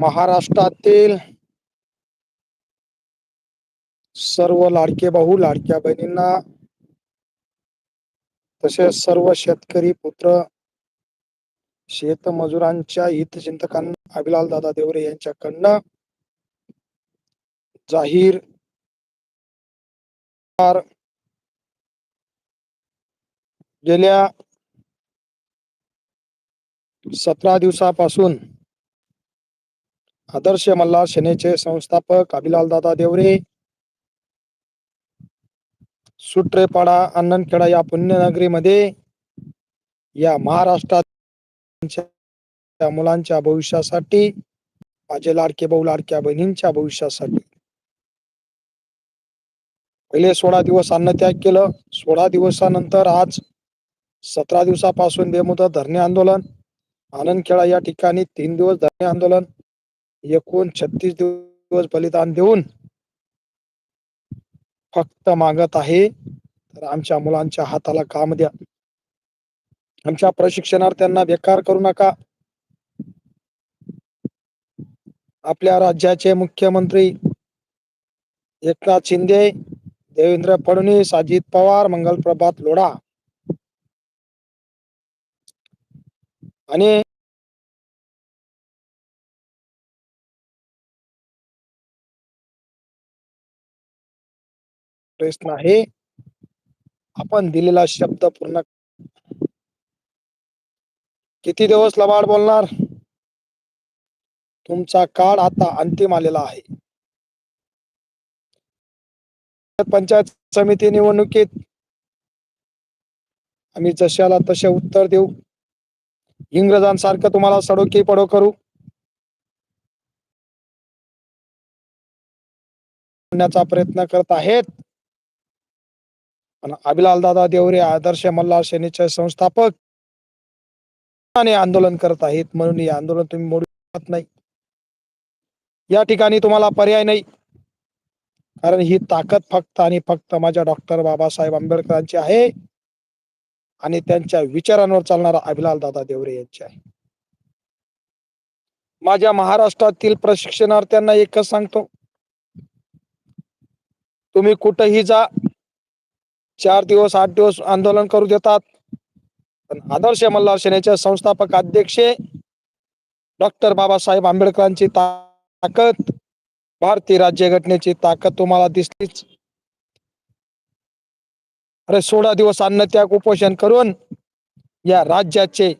महाराष्ट्रातील सर्व लाडके भाऊ लाडक्या बहिणींना तसेच सर्व शेतकरी पुत्र शेतमजुरांच्या हितचिंतकांना अभिलाल दादा देवरे यांच्याकडनं जाहीर गेल्या सतरा दिवसापासून आदर्श मल्हार सेनेचे संस्थापक अभिलाल दादा देवरे. सुट्रेपाडा अण्णनखेडा या पुण्यनगरीमध्ये या महाराष्ट्रात मुलांच्या भविष्यासाठी माझे लाडके भाऊ लाडक्या बहिणींच्या भविष्यासाठी. पहिले सोळा दिवस अन्न त्याग केलं. सोळा दिवसानंतर आज सतरा दिवसापासून बेमुदत धरणे आंदोलन. आनंदखेडा या ठिकाणी तीन दिवस धरणे आंदोलन. एकूण छत्तीस दिवस बलिदान देऊन फक्त मागत आहे. तर आमच्या मुलांच्या हाताला काम द्या. आमच्या प्रशिक्षणार्थ्यांना बेकार करू नका. आपल्या राज्याचे मुख्यमंत्री एकनाथ शिंदे देवेंद्र फडणवीस अजित पवार मंगल प्रभात लोढा आणि प्रश्न आहे. आपण दिलेला शब्द पूर्ण किती दिवस लबाड बोलणार? तुमचा काळ आता अंतिम आलेला आहे. पंचायत समिती निवडणुकीत आम्ही जशाला तसे उत्तर देऊ. इंग्रजांसारखं तुम्हाला सडोकी पडो करू. प्रयत्न करत आहेत. अभिलाल दादा देवरे आदर्श मल्हार सेनेचे संस्थापक आणि आंदोलन करत आहेत म्हणून हे आंदोलन तुम्ही मोडू शकत नाही. या ठिकाणी तुम्हाला पर्याय नाही. कारण ही ताकद फक्त आणि फक्त माझ्या डॉक्टर बाबासाहेब आंबेडकरांची आहे आणि त्यांच्या विचारांवर चालणारा अभिलाल दादा देवरे यांची आहे. माझ्या महाराष्ट्रातील प्रशिक्षणार्थ्यांना एकच सांगतो. तुम्ही कुठेही जा चार दिवस आठ दिवस आंदोलन करू देतात. पण आदर्श मल्हार सेनेचे संस्थापक अध्यक्ष डॉक्टर बाबासाहेब आंबेडकरांची ताकद भारतीय राज्य घटनेची ताकद तुम्हाला दिसलीच. अरे सोळा दिवस अन्न त्याग उपोषण करून या राज्याचे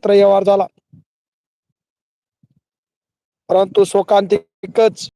मात्र व्यवहार झाला. परंतु शोकांतिकच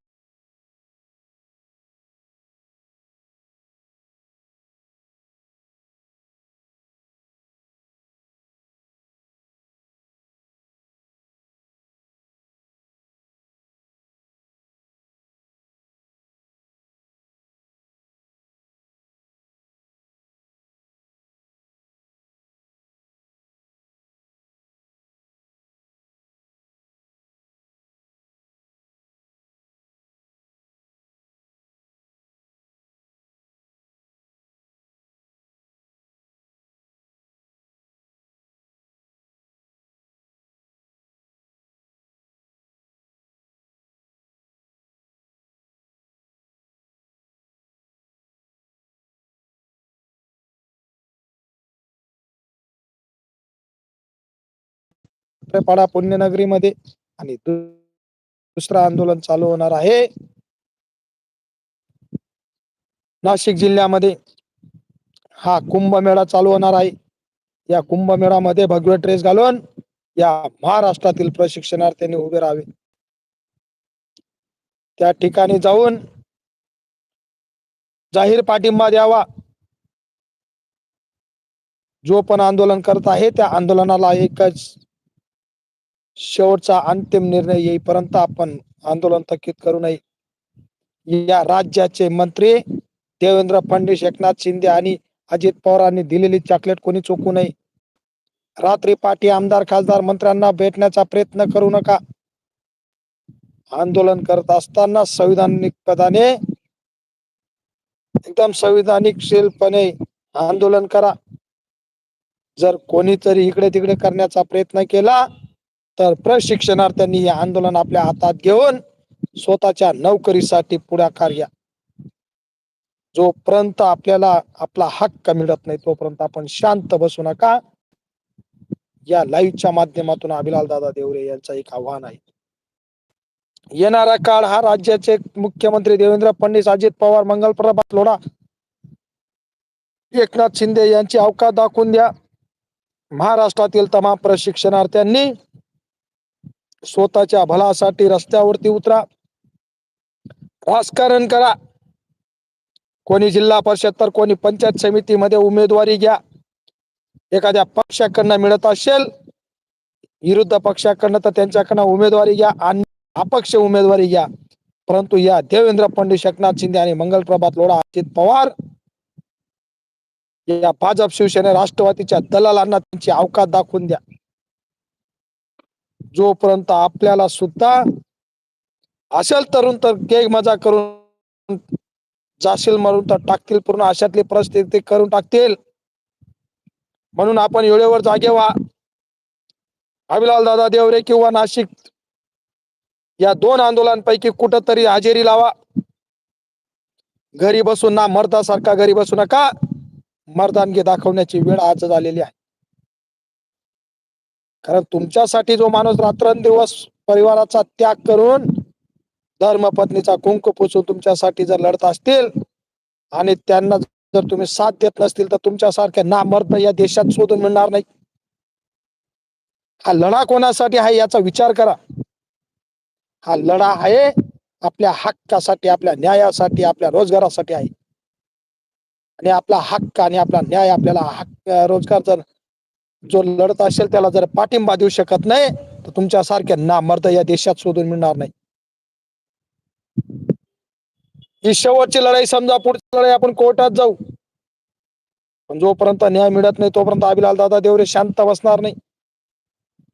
पाडा पुण्यनगरीमध्ये आणि दुसरं आंदोलन चालू होणार आहे. नाशिक जिल्ह्यामध्ये हा कुंभमेळा चालू होणार आहे. या कुंभमेळामध्ये भगवे ड्रेस घालून या महाराष्ट्रातील प्रशिक्षणार्थ्यांनी उभे राहावे. त्या ठिकाणी जाऊन जाहीर पाठिंबा द्यावा. जो पण आंदोलन करत आहे त्या आंदोलनाला एकच शेवटचा अंतिम निर्णय येईपर्यंत आपण आंदोलन थकीत करू नये. या राज्याचे मंत्री देवेंद्र फडणवीस एकनाथ शिंदे आणि अजित पवारांनी दिलेली चॉकलेट कोणी चुकू नये. रात्री पाठी आमदार खासदार मंत्र्यांना भेटण्याचा प्रयत्न करू नका. आंदोलन करत असताना संविधानिक पदाने एकदम संविधानिकशीलपणे आंदोलन करा. जर कोणीतरी इकडे तिकडे करण्याचा प्रयत्न केला तर प्रशिक्षणार्थ्यांनी हे आंदोलन आपल्या हातात घेऊन स्वतःच्या नोकरीसाठी पुढाकार घ्या. जोपर्यंत आपल्याला आपला हक्क मिळत नाही तोपर्यंत आपण शांत बसू नका. या लाईव्हच्या माध्यमातून अभिलाल दादा देवरे यांचं एक आव्हान आहे. येणारा काळ हा राज्याचे मुख्यमंत्री देवेंद्र फडणवीस अजित पवार मंगलप्रभात लोढा एकनाथ शिंदे यांची अवकाश दाखवून द्या. महाराष्ट्रातील तमाम प्रशिक्षणार्थ्यांनी स्वतःच्या भलासाठी रस्त्यावरती उतरा. राजकारण करा. कोणी जिल्हा परिषद तर कोणी पंचायत समितीमध्ये उमेदवारी घ्या. एखाद्या पक्षाकडनं मिळत असेल विरुद्ध पक्षाकडनं तर त्यांच्याकडनं उमेदवारी घ्या आणि अपक्ष उमेदवारी घ्या. परंतु या देवेंद्र पंडित शकनाथ शिंदे आणि मंगलप्रभात लोढा अजित पवार या भाजप शिवसेना राष्ट्रवादीच्या दलालांना त्यांची अवकाश दाखवून द्या. जोपर्यंत आपल्याला सुद्धा असेल तरुण तर केक मजा करून जाशील म्हणून तर टाकतील पूर्ण अशातली परिस्थिती करून टाकतील. म्हणून आपण वेळेवर जागे व्हा. अभिलाल दादा देवरे किंवा नाशिक या दोन आंदोलनांपैकी कुठंतरी हजेरी लावा. घरी बसून ना मर्दासारखा घरी बसू नका. मर्दानगी दाखवण्याची वेळ आज झालेली आहे. कारण तुमच्यासाठी जो माणूस रात्रंदिवस परिवाराचा त्याग करून धर्मपत्नीचा कुंक पुसून तुमच्यासाठी जर लढत असतील आणि त्यांना जर तुम्ही साथ देत नसतील तर तुमच्यासारख्या नामर्द या देशात शोधून मिळणार नाही. हा लढा कोणासाठी आहे याचा विचार करा. हा लढा आहे आपल्या हक्कासाठी आपल्या न्यायासाठी आपल्या रोजगारासाठी आहे. आणि आपला हक्क आणि आपला न्याय आपल्याला हक्क रोजगार जर जो लढत असेल त्याला जर पाठिंबा देऊ शकत नाही तर तुमच्यासारख्या नामर्द या देशात शोधून मिळणार नाही. ही शेवटची लढाई समजा पुढची लढाई आपण कोर्टात जाऊ. पण जोपर्यंत न्याय मिळत नाही तोपर्यंत अभिलाल दादा देवरे शांत बसणार नाही.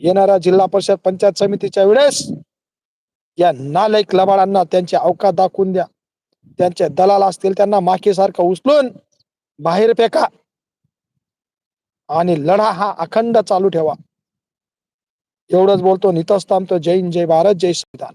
येणाऱ्या जिल्हा परिषद पंचायत समितीच्या वेळेस या नालायक लबाडांना त्यांचे अवकाश दाखवून द्या. त्यांचे दलाल असतील त्यांना माखीसारखं उचलून बाहेर फेका. आणि लढा हा अखंड चालू ठेवा. एवढंच बोलतो नितच थांबतो जय हिंद जय भारत जय संविधान.